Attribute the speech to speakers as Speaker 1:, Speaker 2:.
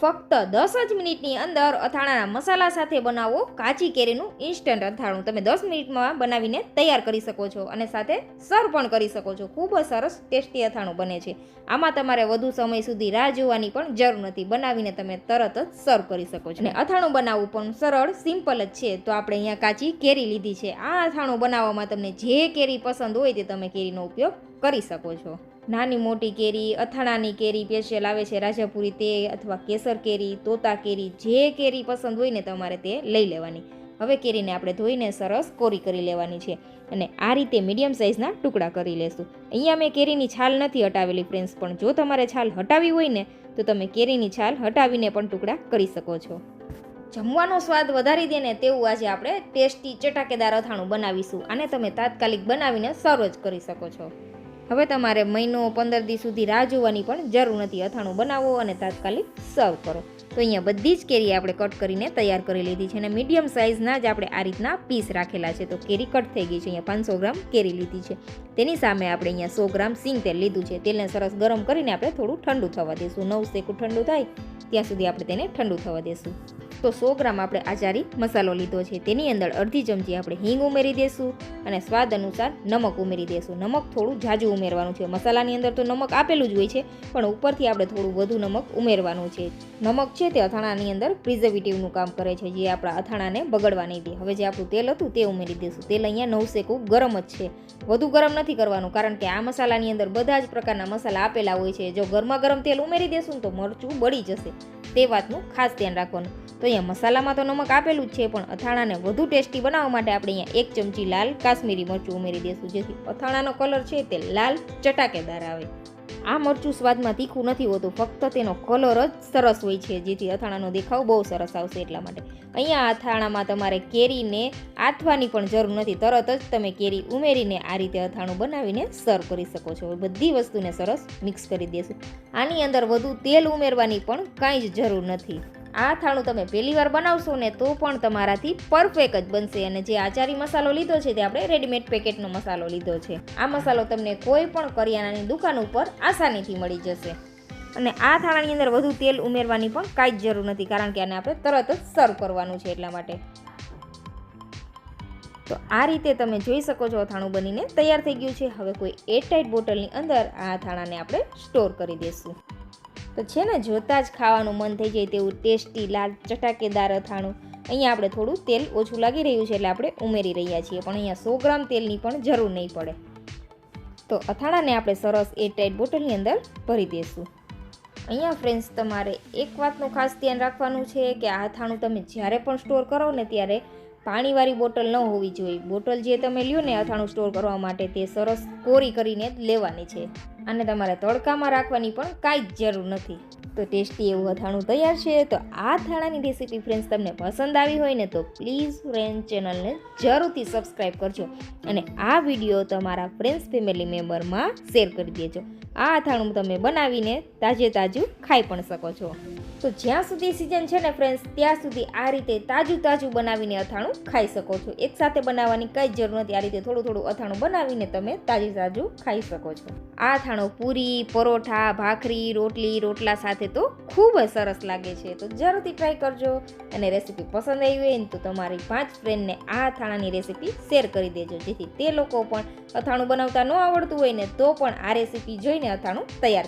Speaker 1: ફક્ત દસ જ મિનિટની અંદર અથાણાના મસાલા સાથે બનાવો. કાચી કેરીનું ઇન્સ્ટન્ટ અથાણું. તમે દસ મિનિટમાં બનાવીને તૈયાર કરી શકો છો અને સાથે સર્વ પણ કરી શકો છો. ખૂબ જ સરસ ટેસ્ટી અથાણું બને છે. આમાં તમારે વધુ સમય સુધી રાહ જોવાની પણ જરૂર નથી. બનાવીને તમે તરત જ સર્વ કરી શકો છો. અને અથાણું બનાવવું પણ સરળ, સિમ્પલ જ છે. તો આપણે અહીંયા કાચી કેરી લીધી છે. આ અથાણું બનાવવામાં તમને જે કેરી પસંદ હોય તે તમે કેરીનો ઉપયોગ કરી શકો છો. નાની મોટી કેરી, અથાણાની કેરી સ્પેશિયલ આવે છે, રાજાપુરી તે અથવા કેસર કેરી, તોતા કેરી, જે કેરી પસંદ હોય ને તમારે તે લઈ લેવાની. હવે કેરીને આપણે ધોઈને સરસ કોરી કરી લેવાની છે અને આ રીતે મીડિયમ સાઇઝના ટુકડા કરી લેશું. અહીંયા મેં કેરીની છાલ નથી હટાવેલી ફ્રેન્ડ્સ પણ જો તમારે છાલ હટાવી હોય ને, તો તમે કેરીની છાલ હટાવીને પણ ટુકડા કરી શકો છો. જમવાનો સ્વાદ વધારી દે ને તેવું આજે આપણે ટેસ્ટી ચટાકેદાર અથાણું બનાવીશું આને તમે તાત્કાલિક બનાવીને સર્વ જ કરી શકો છો. હવે તમારે મહિનો પંદર દિવસ સુધી રાહ જોવાની પણ જરૂર નથી. અથાણું બનાવો અને તાત્કાલિક સર્વ કરો. તો અહીંયા બધી જ કેરી આપણે કટ કરીને તૈયાર કરી લીધી છે અને મીડિયમ સાઇઝના જ આપણે આ રીતના પીસ રાખેલા છે. તો કેરી કટ થઈ ગઈ છે. અહીંયા પાંચસો ગ્રામ કેરી લીધી છે. તેની સામે આપણે અહીંયા સો ગ્રામ સિંગ તેલ લીધું છે. તેલને સરસ ગરમ કરીને આપણે થોડું ઠંડુ થવા દઈશું નવ સેકું ઠંડુ થાય ત્યાં સુધી આપણે તેને ઠંડુ થવા દઈશું તો સો ગ્રામ આપણે આચારી મસાલો લીધો છે. તેની અંદર અડધી ચમચી આપણે હિંગ ઉમેરી દઈશું અને સ્વાદ અનુસાર નમક ઉમેરી દઈશું નમક થોડું જાજુ ઉમેરવાનું છે. મસાલાની અંદર તો નમક આપેલું જ હોય છે, પણ ઉપરથી આપણે થોડું વધુ નમક ઉમેરવાનું છે. નમક છે તે અથાણાની અંદર પ્રિઝર્વેટિવનું કામ કરે છે, જે આપણા અથાણાને બગડવા નહીં દે. હવે જે આપણું તેલ હતું તે ઉમેરી દઈશું તેલ અહીંયા નવસેકું ગરમ જ છે. વધુ ગરમ નથી કરવાનું, કારણ કે આ મસાલાની અંદર બધા જ પ્રકારના મસાલા આપેલા હોય છે. જો ગરમા ગરમ તેલ ઉમેરી દેશું તો મરચું બળી જશે. તે વાતનું ખાસ ધ્યાન રાખવાનું. તો અહીંયા મસાલામાં તો નમક આપેલું જ છે, પણ અથાણાને વધુ ટેસ્ટી બનાવવા માટે આપણે અહીંયા એક ચમચી લાલ કાશ્મીરી મરચું ઉમેરી દઈશું, જેથી અથાણાનો કલર છે તે લાલ ચટાકેદાર આવે. આ મરચું સ્વાદમાં તીખું નથી હોતું, ફક્ત તેનો કલર જ સરસ હોય છે. જેથી અથાણાનો દેખાવ બહુ સરસ આવશે એટલા માટે. અહીંયા અથાણામાં તમારે કેરીને આથવાની પણ જરૂર નથી. તરત જ તમે કેરી ઉમેરીને આ રીતે અથાણું બનાવીને સર્વ કરી શકો છો. બધી વસ્તુને સરસ મિક્સ કરી દેશું. આની અંદર વધુ તેલ ઉમેરવાની પણ કાંઈ જ જરૂર નથી. આ થાણું તમે પહેલી વાર બનાવશો ને તો પણ તમારાથી પરફેક્ટ જ બનશે. અને જે આચારી મસાલો લીધો છે તે આપણે રેડીમેડ પેકેટનો મસાલો લીધો છે. આ મસાલો તમને કોઈ પણ કરિયાણાની દુકાન ઉપર આસાનીથી મળી જશે. અને આ થાળાની અંદર વધુ તેલ ઉમેરવાની પણ કાંઈ જ જરૂર નથી, કારણ કે આને આપણે તરત જ સર્વ કરવાનું છે એટલા માટે. તો આ રીતે તમે જોઈ શકો છો અથાણું બનીને તૈયાર થઈ ગયું છે. હવે કોઈ એરટાઇટ બોટલની અંદર આ અથાણાને આપણે સ્ટોર કરી દઈશું. તો છે ને, જોતાં જ ખાવાનું મન થઈ જાય તેવું ટેસ્ટી લાલ ચટાકેદાર અથાણું. અહીંયા આપણે થોડું તેલ ઓછું લાગી રહ્યું છે એટલે આપણે ઉમેરી રહ્યા છીએ, પણ અહીંયા સો ગ્રામ તેલની પણ જરૂર નહીં પડે. તો અથાણાને આપણે સરસ એરટાઈટ બોટલની અંદર ભરી દઈશું અહીંયા ફ્રેન્ડ્સ, તમારે એક વાતનું ખાસ ધ્યાન રાખવાનું છે કે આ અથાણું તમે જ્યારે પણ સ્ટોર કરો ને ત્યારે પાણીવાળી બોટલ ન હોવી જોઈએ. બોટલ જે તમે લ્યો ને અથાણું સ્ટોર કરવા માટે તે સરસ કોરી કરીને લેવાની છે. અને તમારે તડકામાં રાખવાની પણ કાંઈ જ જરૂર નથી. તો ટેસ્ટી એવું અથાણું તૈયાર છે, તો આ થાણાની રેસીપી ફ્રેન્ડ્સ તમને પસંદ આવી હોય ને તો પ્લીઝ ફ્રેન્ડ ચેનલને જરૂરથી સબસ્ક્રાઈબ કરજો અને આ વીડિયો તમારા ફ્રેન્ડ્સ ફેમિલી મેમ્બરમાં શેર કરી દેજો. આ અથાણું તમે બનાવીને તાજે તાજું ખાઈ પણ શકો છો. તો જ્યાં સુધી સિઝન છે ને ફ્રેન્ડ્સ ત્યાં સુધી આ રીતે તાજું તાજું બનાવીને અથાણું ખાઈ શકો છો. એકસાથે બનાવવાની કંઈ જ જરૂર નથી. આ રીતે થોડું થોડું અથાણું બનાવીને તમે તાજું તાજું ખાઈ શકો છો. આ અથાણું પૂરી, પરોઠા, ભાખરી, રોટલી, રોટલા સાથે તો ખૂબ જ સરસ લાગે છે. તો જરૂરથી ટ્રાય કરજો અને રેસીપી પસંદ આવી હોય ને, તો તમારી પાંચ ફ્રેન્ડને આ અથાણાની રેસીપી શેર કરી દેજો. જેથી તે લોકો પણ અથાણું બનાવતા ન આવડતું હોય ને, તો પણ આ રેસીપી જોઈને અથાણું તૈયાર